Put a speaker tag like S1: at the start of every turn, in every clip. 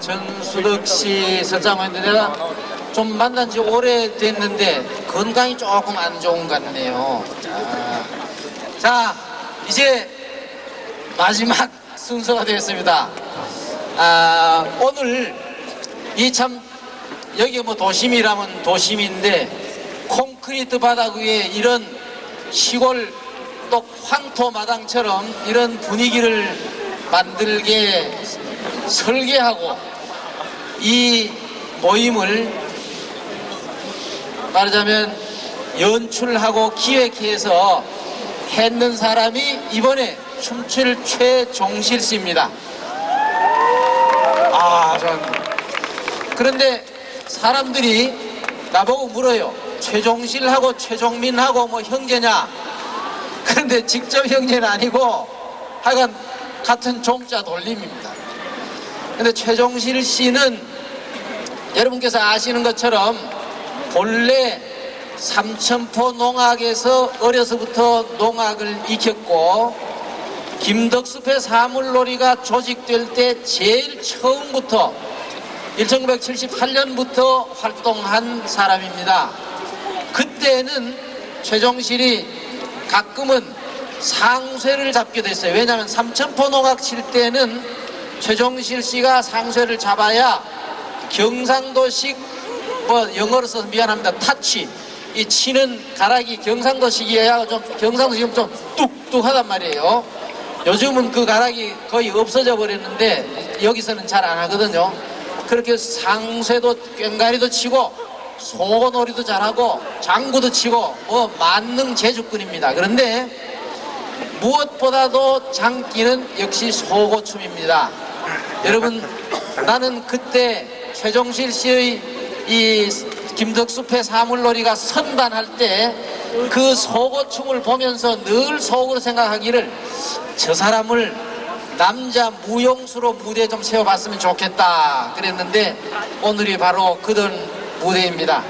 S1: 전수덕 씨 설장했는데 내가 좀 만난 지 오래됐는데 건강이 조금 안 좋은 것 같네요. 자, 자 이제 마지막 순서가 되었습니다. 아, 오늘 이 참 여기 뭐 도심이라면 도심인데 콘크리트 바닥 위에 이런 시골 또 황토 마당처럼 이런 분위기를 만들게 설계하고 이 모임을 말하자면 연출하고 기획해서 했는 사람이 이번에 춤출 최종실 씨입니다. 아, 전 그런데 사람들이 나보고 물어요. 최종실하고 최종민하고 뭐 형제냐? 그런데 직접 형제는 아니고 하여간 같은 종자 돌림입니다. 근데 최종실 씨는 여러분께서 아시는 것처럼 본래 삼천포 농악에서 어려서부터 농악을 익혔고 김덕숲의 사물놀이가 조직될 때 제일 처음부터 1978년부터 활동한 사람입니다. 그때는 최종실이 가끔은 상쇠를 잡게 됐어요. 왜냐하면 삼천포 농악 칠 때는 최종실 씨가 상쇠를 잡아야 경상도식 뭐 영어로 써서 미안합니다. 타치 이 치는 가락이 경상도식이어야 좀 경상도식은 좀 뚝뚝하단 말이에요. 요즘은 그 가락이 거의 없어져 버렸는데 여기서는 잘 안 하거든요. 그렇게 상쇠도 꽹가리도 치고 소놀이도 잘하고 장구도 치고 뭐 만능 제주꾼입니다. 그런데 무엇보다도 장기는 역시 소고춤입니다. 여러분 나는 그때 최종실 씨의 이 김덕숲의 사물놀이가 선반할 때그 소고춤을 보면서 늘 속으로 생각하기를 저 사람을 남자 무용수로 무대에 좀 세워봤으면 좋겠다 그랬는데 오늘이 바로 그런 무대입니다.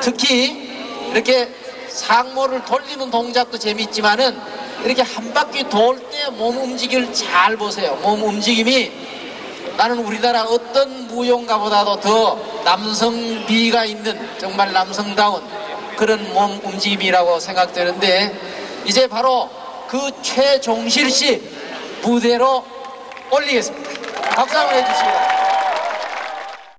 S1: 특히 이렇게 상모를 돌리는 동작도 재밌지만은 이렇게 한 바퀴 돌 때 몸 움직임을 잘 보세요. 몸 움직임이 나는 우리나라 어떤 무용가보다도 더 남성미가 있는 정말 남성다운 그런 몸 움직임이라고 생각되는데 이제 바로 그 최종실 씨 무대로 올리겠습니다. 박수 한번 해주시고.